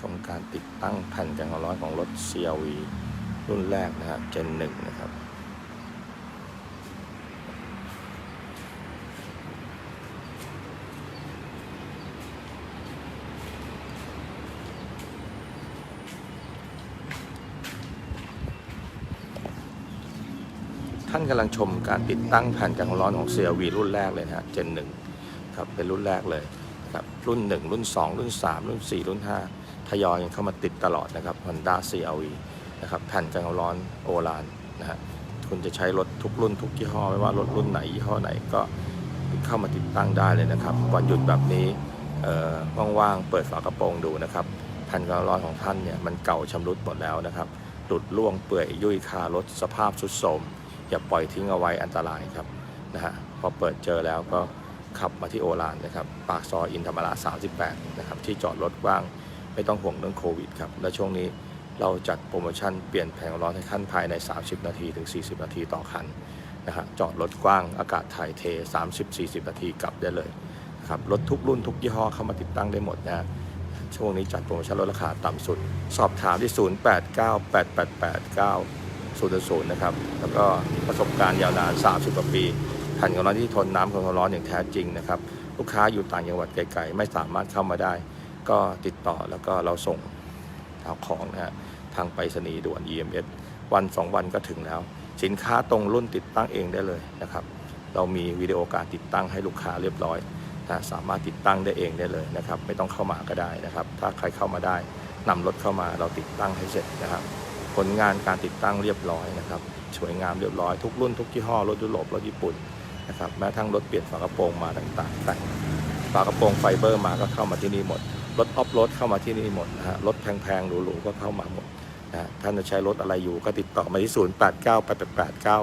ชมการติดตั้งแผ่นกันความร้อนของรถ CRV รุ่นแรกนะฮะ Gen 1 นะครับ ท่านกำลังชมการติดตั้งแผ่นกันความร้อนของ CRV รุ่นแรกเลยนะฮะ Gen 1 ครับ เป็นรุ่นแรกเลยครับรุ่น 1 รุ่น 2 รุ่น 3 รุ่น 4 รุ่น 5 ทยอยกันเข้ามาติดตลอดนะครับ Honda CRV นะครับแผ่นกันความร้อนโอลานนะฮะคุณจะใช้รถทุกรุ่นทุกยี่ห้อ ไม่ว่ารถรุ่นไหนยี่ห้อไหนก็เข้ามาติดตั้งได้เลยนะครับวันหยุดแบบนี้เอ่อว่างๆเปิดฝากระโปรงดูนะครับแผ่นกันความร้อนของท่านเนี่ยมันเก่าชำรุดหมดแล้วนะครับหลุดร่วงเปื่อยยุ่ยคารถสภาพสุดโทรมอย่าปล่อยทิ้งเอาไว้อันตรายครับนะฮะพอเปิดเจอแล้วก็ขับมาที่โอลานนะครับ ปากซอยอินธรรมรา 38 นะครับ ที่จอดรถว้าง ไม่ต้องห่วงเรื่องโควิดครับ และช่วงนี้เราจัดโปรโมชั่นเปลี่ยนแผงร้อนให้ท่านภายใน 30 นาทีถึง 40 นาทีต่อคันนะฮะจอดรถกว้างอากาศถ่ายเท 30-40 นาทีกลับได้เลยนะครับรถทุกรุ่นทุกยี่ห้อเข้ามาติดตั้งได้หมดนะช่วงนี้จัดโปรโมชั่นลดราคาต่ำสุด สอบถามที่ 0898889000 นะครับ แล้วก็ประสบการณ์ยาวนาน 30 กว่าปีแผ่นของเราที่ทนน้ำความร้อนอย่างแท้จริงนะครับ ลูกค้าอยู่ต่างจังหวัดไกลๆ ไม่สามารถเข้ามาได้ ก็ติดต่อแล้วก็เราส่งเอาของนะฮะทางไปรษณีย์ด่วน EMS วัน 2 วันก็ถึงแล้ว สินค้าตรงรุ่นติดตั้งเองได้เลยนะครับ เรามีวิดีโอการติดตั้งให้ลูกค้าเรียบร้อยนะสามารถติดตั้งได้เองได้เลยนะครับ ไม่ต้องเข้ามาก็ได้นะครับ ถ้าใครเข้ามาได้นำรถเข้ามาเราติดตั้งให้เสร็จนะครับ ผลงานการติดตั้งเรียบร้อยนะครับ สวยงามเรียบร้อยทุกรุ่นทุกยี่ห้อรถยุโรปรถญี่ปุ่นนะครับแม้ทั้งรถเปลี่ยนฝากระโปรงมาต่างๆแต่งฝากระโปรงไฟเบอร์มาก็เข้ามาที่นี่หมด รถออฟโรดเข้ามาที่นี่หมดนะฮะรถแพงๆหรูๆก็เข้ามาหมดนะฮะท่านจะใช้รถอะไรอยู่ก็ติดต่อมาที่ 0 8 9 8 8 8 9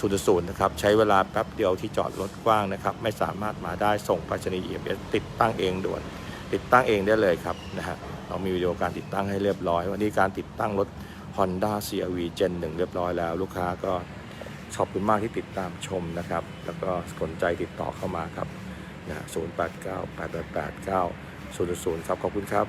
0 0นะครับใช้เวลาแป๊บเดียวที่จอดรถกว้างนะครับ ไม่สามารถมาได้ส่งไปรษณีย์ EMS ติดตั้งเองด่วน ติดตั้งเองได้เลยครับนะฮะเรามีวิดีโอการติดตั้งให้เรียบร้อย วันนี้การติดตั้งรถ Honda CRV Gen 1 เรียบร้อยแล้ว ลูกค้าก็ขอบคุณมากที่ติดตามชมนะครับ แล้วก็สนใจติดต่อเข้ามาครับนะ0 8 9 8 8 8 9 0 0ครับขอบคุณครับ